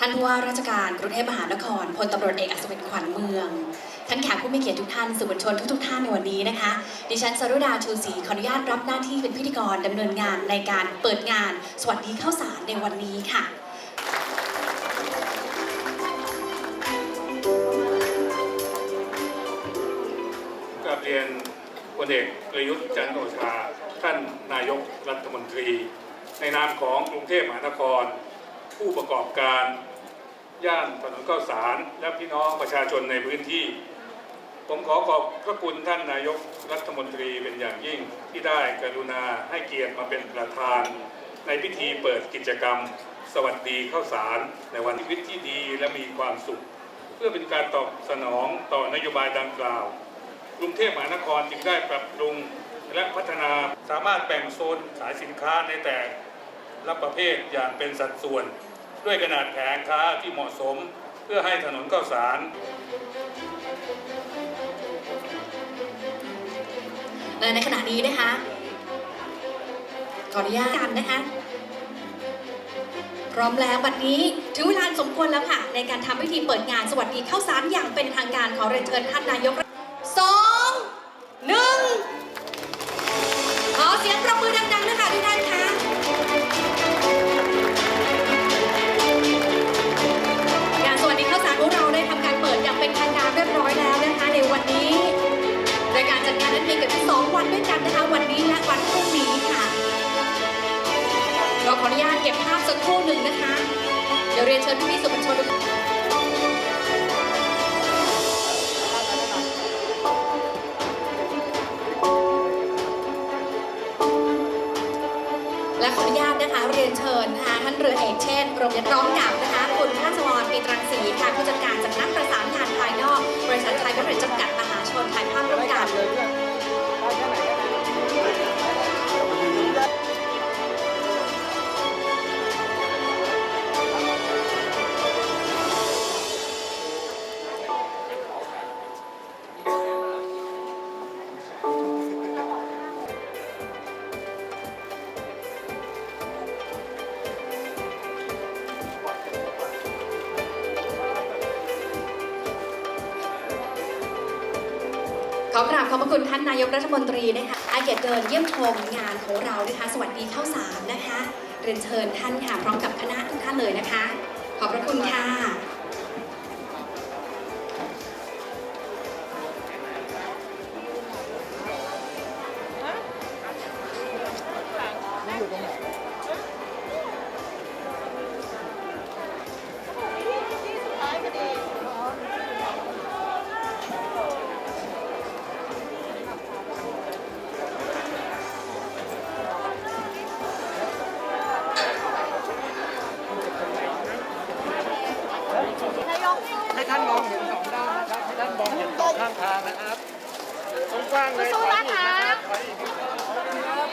ท่านผู้ว่าราชการกรุงเทพมหานครพลตำรวจเอกอัศวินขวัญเมือง ท่านแขกผู้มีเกียรติทุกท่านสื่อมวลชนทุกๆท่านในวันนี้นะคะ ดิฉันสรุดาชูศรีขออนุญาตรับหน้าที่เป็นพิธีกรดำเนินงานในการเปิดงาน สวัสดีข้าวสารในวันนี้ค่ะกราบเรียนพลเอกประยุทธ์จันทร์โอชา ท่านนายกรัฐมนตรี ในนามของกรุงเทพมหานคร ผู้ประกอบการย่านถนนข้าวสารและพี่น้องประชาชนในพื้นที่ ผมขอขอบพระคุณท่านนายกรัฐมนตรีเป็นอย่างยิ่งที่ได้กรุณาให้เกียรติมาเป็นประธาน ในพิธีเปิดกิจกรรม สวัสดีข้าวสารในวันชีวิตที่ดีและมีความสุข เพื่อเป็นการตอบสนองต่อนโยบายดังกล่าว กรุงเทพมหานครจึงได้ปรับปรุงและพัฒนาสามารถแบ่งโซนขายสินค้าในแต่ละประเภทอย่างเป็นสัดส่วน ด้วยขนาดแผงค้าที่เหมาะสมเพื่อให้ถนนข้าวสาร และในขณะนี้นะคะ ขออนุญาตกันนะคะ พร้อมแล้วบัดนี้ถึงเวลาสมควรแล้วค่ะ ในการทำพิธีเปิดงานสวัสดีข้าวสารอย่างเป็นทางการขอเรียนเชิญท่านนายก 2 วันด้วยกันนะคะ วันนี้และวันพรุ่งนี้ค่ะเราขออนุญาตเก็บภาพสักครู่หนึ่งนะคะ เดี๋ยวเรียนเชิญพี่สุบัญชนและขออนุญาตนะคะเรียนเชิญท่านเรือเอกเช่นโรงยนร้องกา อกราบขอบพระคุณท่านนายกรัฐมนตรีนะคะอาเกียรติเดินเยี่ยมชมงานของเรานะคะ สวัสดีข้าสารนะคะ เรียนเชิญท่านค่ะพร้อมกับคณะทุกท่านเลยนะคะ ขอบพระคุณค่ะางทางนะครับตรงกว้างเลยสู้ๆนะคะถอยอีกนะครับ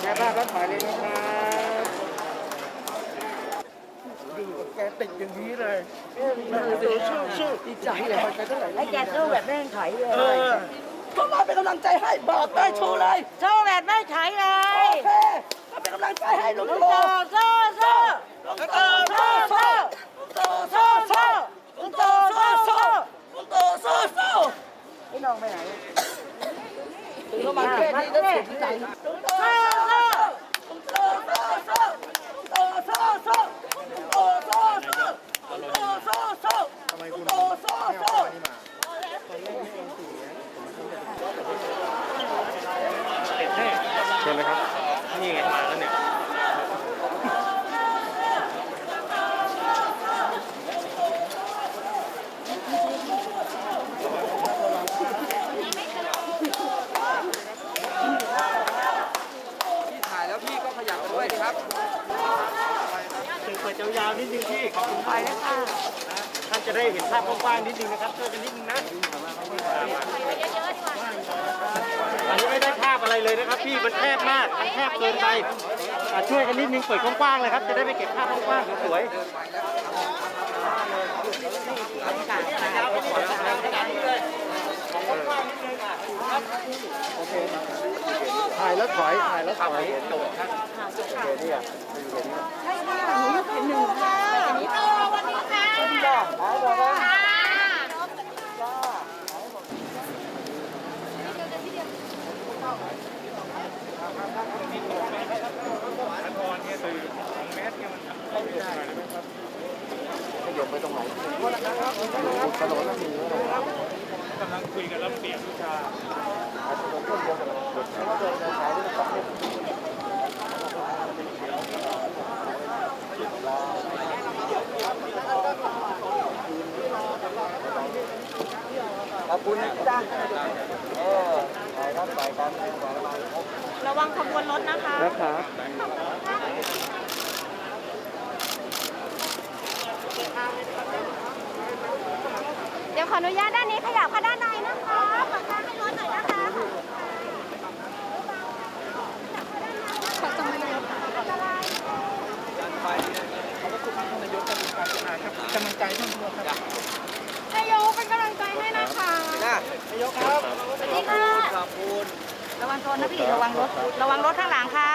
แค่ภาพแล้วถอยเลยนะครับอยู่กับแกติดอย่างนี้เลยดู สู้สู้ดีใจเลยไปเท่าไหร่ไอ้แกสู้แบบไม่ต้องถอยเลเอยอพวกเราเป็นกำลังใจให้บอกได้ชูเลยสู้แบบไม่ถอยเลโอยเคก็เป็นกำลังใจให้ลุงสู้โตสู้สู้ลุงโตสู้สู้ลุงโตสู้สู้ลุงโตสู้สู้ลุงโตสู้สู้ไอ้น้องไปไหนถึงเข้ามาแค่นี้ก็สุดใจลุงโตสู้สู้ลุงโตสู้สู้ลุงโตสู้สู้ลุงโตสู้สู้ลุงโตสู้ สู้ลุงโตสู้สู้ไหมครับ นี่ไงมาแล้วเนี่ยพี่ถ่ายแล้วพี่ก็ขยับด้วยนะครับถึงเปิดยาวๆนิดนึงพี่ขอบคุณไปนะค่ะ ท่านจะได้เห็นภาพกว้างๆนิดนึงนะครับช่วยกันนิดนึงนะอันนี้ไม่ได้ภาพอะไรเลยนะครับพี่มันแคบมากมันแคบเกินไปอะช่วยกันนิดนึงเปิดกว้างๆเลยครับ จะได้ไปเก็บภาพกว้างๆสวยๆถ่ายแล้วถอยถ่ายแล้วถอยโดดครับโอเคนี่อะ กำลังคุยกันแล้วเปลี่ยนวิชา คุณนะจ๊ะระวังขบวนรถนะคะนะคะเดี๋ยวขออนุญาตด้านนี้ขยับเข้าด้านในนะคะขอทางให้รถหน่อยนะคะขอตรงนี้เลยค่ะอันตราย กำลังใจท่านผู้ครับ นายกเป็นกำลังใจให้นะคะ นะนายกครับสวัสดีค่ะขอบคุณระวังโซนนะพี่ ระวังรถ ระวังรถข้างหลังค่ะ